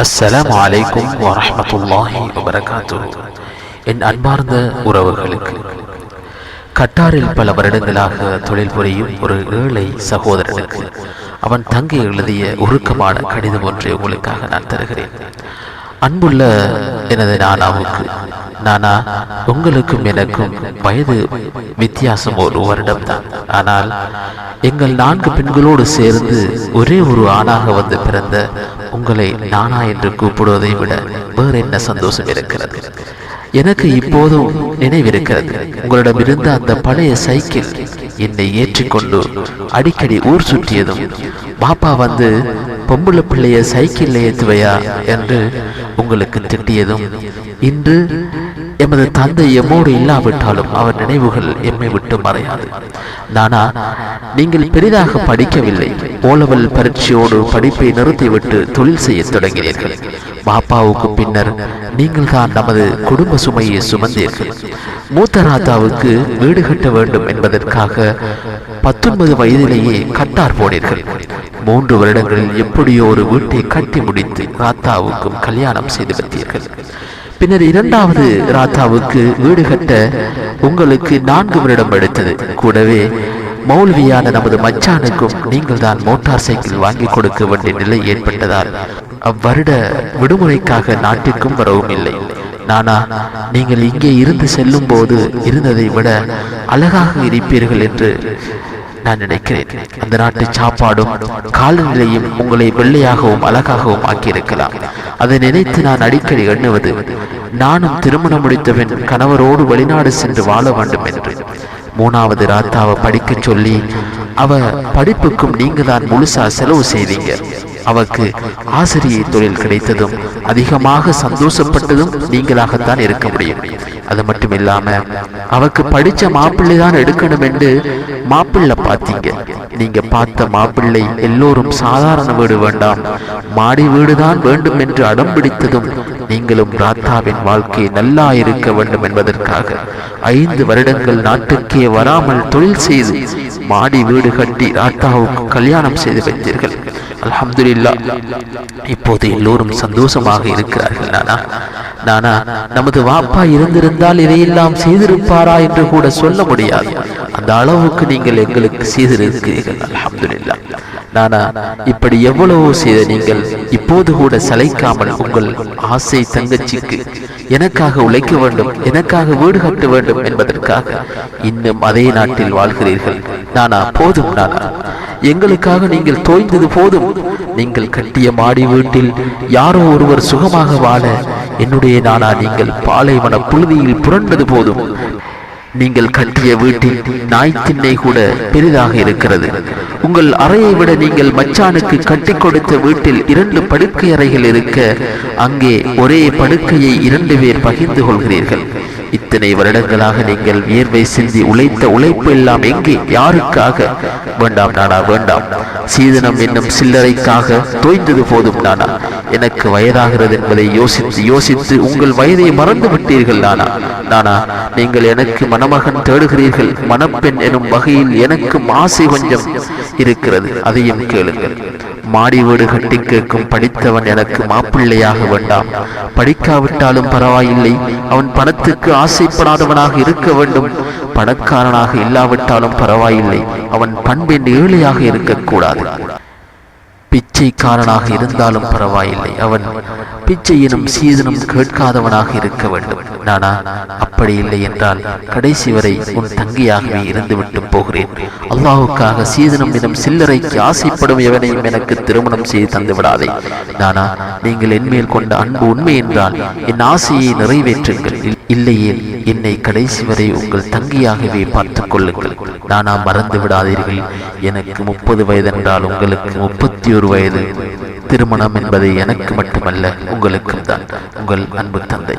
அஸ்ஸலாமு அலைக்கும் வரமத்துல்லாஹி வபரகாத்து என் அன்பார்ந்த உறவுகளுக்கு கட்டாரில் பல வருடங்களாக தொழில் புரியும் ஒரு ஏழை சகோதரனுக்கு அவன் தங்கி எழுதிய உருக்கமான கடிதம் ஒன்றை உங்களுக்காக நான் தருகிறேன். அன்புள்ள எனது நானாவுக்கு நானா உங்களுக்கும் எனக்கும் வயது வித்தியாசம் ஒரு வருடம் தான் ஆனால் எங்கள் நான்கு பெண்களோடு சேர்ந்து ஒரே ஒரு ஆணாக வந்து பிறந்த உங்களை நானா என்று கூப்பிடுவதை விட வேறு என்ன சந்தோஷம் இருக்கிறது? எனக்கு இப்போதும் நினைவிருக்கிறது உங்களிடமிருந்த அந்த பழைய சைக்கிள் என்னை ஏற்றிக்கொண்டு அடிக்கடி ஊர் சுற்றியதும் பாப்பா வந்து பொம்பளை பிள்ளைய சைக்கிள் ஏற்றுவையா என்று உங்களுக்கு திட்டியதும் இன்று எமது தந்தை எம்மோடு இல்லாவிட்டாலும் அவர் நினைவுகள் எம்மை விட்டு மறையாது. நானா நீங்கள் பெரிதாக படிக்கவில்லை. ஓலவல் பரீட்சையோடு படிப்பை நிறுத்திவிட்டு தொழில் செய்ய தொடங்கினீர்கள். பாப்பாவுக்கு பின்னர் நீங்கள் தான் நமது குடும்ப சுமையை சுமந்தீர்கள். மூத்த ராதாவுக்கு வீடு கட்ட வேண்டும் என்பதற்காக பத்தொன்பது வயதிலேயே கட்டார் போனீர்கள். மூன்று வருடங்களில் எப்படியோ ஒரு வீட்டை கட்டி முடித்து ராத்தாவுக்கும் கல்யாணம் செய்து வைத்தீர்கள். பின்னர் இரண்டாவது ராத்தாவுக்கு வீடு கட்ட உங்களுக்கு நான்கு வருடம் எடுத்தது. கூடவே மௌல்வியான நமது மச்சானுக்கும் நீங்கள் தான் மோட்டார் சைக்கிள் வாங்கி கொடுக்க வேண்டிய நிலை ஏற்பட்டதால் அவ்வருட விடுமுறைக்காக நாட்டிற்கும் வரவும் இல்லை. நானா நீங்கள் இங்கே இருந்து செல்லும் போது இருந்ததை விட அழகாக இருப்பீர்கள் என்று நான் நினைக்கிறேன். அந்த நாட்டு சாப்பாடும் காலநிலையும் உங்களை வெள்ளையாகவும் அழகாகவும் ஆக்கியிருக்கலாம். அதை நினைத்து நான் அடிக்கடி எண்ணுவது நானும் திருமணம் முடித்தவன் கணவரோடு வெளிநாடு சென்று வாழ வேண்டும் என்று. மூணாவது ராத்தாவை படிக்க சொல்லி அவ படிப்புக்கும் நீங்க தான் முழுசா செலவு செய்தீங்க. அவக்கு ஆசிரியை தொழில் கிடைத்ததும் அதிகமாக சந்தோஷப்பட்டதும் நீங்களாகத்தான் இருக்க முடியும். அது மட்டும் இல்லாம அவக்கு படிச்ச மாப்பிள்ளை தான் எடுக்கணும் என்று மாப்பிள்ளை பார்த்தீங்க. நீங்க பார்த்த மாப்பிள்ளை எல்லோரும் சாதாரண வீடு வேண்டாம். மாடி வீடுதான் வேண்டும் என்று அடம் பிடித்ததும் நீங்களும் ராத்தாவின் வாழ்க்கை நல்லா இருக்க வேண்டும் என்பதற்காக ஐந்து வருடங்கள் நாட்டுக்கே வராமல் தொழில் செய்து மாடி வீடு கட்டி ராத்தாவுக்கு கல்யாணம் செய்து வைத்தீர்கள். அல்ஹம்துலில்லா இப்போது எல்லோரும் சந்தோஷமாக இருக்கிறார்கள். நானா நானா நமது வாப்பா இருந்திருந்தால் இதையெல்லாம் செய்திருப்பாரா என்று கூட சொல்ல முடியாது. அந்த அளவுக்கு நீங்கள் எங்களுக்கு செய்திருக்கிறீர்கள். அல்ஹம்துலில்லா நானா இப்படி எவ்வளவோ செய்த நீங்கள் இப்போது கூட சளைக்காமல் உங்கள் ஆசை தங்கச்சிக்கு எனக்காக உழைக்க வேண்டும் எனக்காக வீடு கட்ட வேண்டும் என்பதற்காக இன்னும் அதே நாட்டில் வாழ்கிறீர்கள். நானா போதும் நானா. எங்களுக்காக நீங்கள் தோய்ந்தது போதும். நீங்கள் கட்டிய மாடி வீட்டில் யாரோ ஒருவர் சுகமாக வாழ என்னுடைய நானா நீங்கள் பாலைவன புழுதியில் புரண்டது போதும். நீங்கள் கட்டிய வீட்டில் நாய் திண்ணை கூட பெரிதாக இருக்கிறது. உங்கள் அறையை விட நீங்கள் மச்சானுக்கு கட்டி கொடுத்த வீட்டில் இரண்டு படுக்கை அறைகள் இருக்க அங்கே ஒரே படுக்கையை இரண்டு பேர் பகிர்ந்து கொள்கிறீர்கள். இத்தனை வருடங்களாக நீங்கள் வியர்வை சிந்தி உழைத்த உழைப்பு எல்லாம் எங்கே? யாருக்காக? வேண்டாம் நானா வேண்டாம். சீதனம் என்னும் சில்லறைக்காக தோய்ந்தது போதும் நானா. எனக்கு வயதாகிறது என்பதை யோசித்து யோசித்து உங்கள் வயதை மறந்து விட்டீர்கள் நானா. நானா நீங்கள் எனக்கு மணமகன் தேடுகிறீர்கள். மணப்பெண் எனும் வகையில் எனக்கும் ஆசை கொஞ்சம் இருக்கிறது. அதையும் கேளுங்கள். மாடி வீடு கட்டி கேட்கும் படித்தவன் எனக்கு மாப்பிள்ளையாக வேண்டாம். படிக்காவிட்டாலும் பரவாயில்லை. அவன் பணத்துக்கு ஆசைப்படாதவனாக இருக்க வேண்டும். பணக்காரனாக இல்லாவிட்டாலும் பரவாயில்லை. அவன் பண்பின் ஏழையாக இருக்கக்கூடாது. பிச்சைக்காரனாக இருந்தாலும் பரவாயில்லை. அவன் பிச்சையினும் சீதனும் கேட்காதவனாக இருக்க வேண்டும். நானா அப்படி இல்லை என்றால் கடைசி வரை உன் தங்கியாகவே இருந்துவிட்டு போகிறேன். அல்லாஹுக்காக சீதனம் எனும் சில்லறைக்கு ஆசைப்படும் எவனையும் எனக்கு திருமணம் செய்து தந்து விடாதே நானா நீங்கள் என்மேல் கொண்ட அன்பு உண்மை என்றால் என் ஆசையை நிறைவேற்றுங்கள். இல்லையே என்னை கடைசி வரை உங்கள் தங்கியாகவே பார்த்துக் கொள்ளுங்கள் நானா மறந்து விடாதீர்கள் எனக்கு முப்பது வயது என்றால் உங்களுக்கு முப்பத்தி ஒரு வயது திருமணம் என்பதை எனக்கு மட்டுமல்ல உங்களுக்கும் தான். உங்கள் அன்பு தந்தை.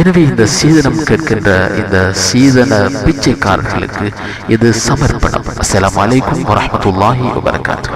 எனவே இந்த சீதனம் கேட்கின்ற இந்த சீதன பிச்சைக்காரர்களுக்கு இது சமர்ப்பணம். அஸ்லாம் வலைக்கும் வரமத்துல்லாஹி வரகாத்து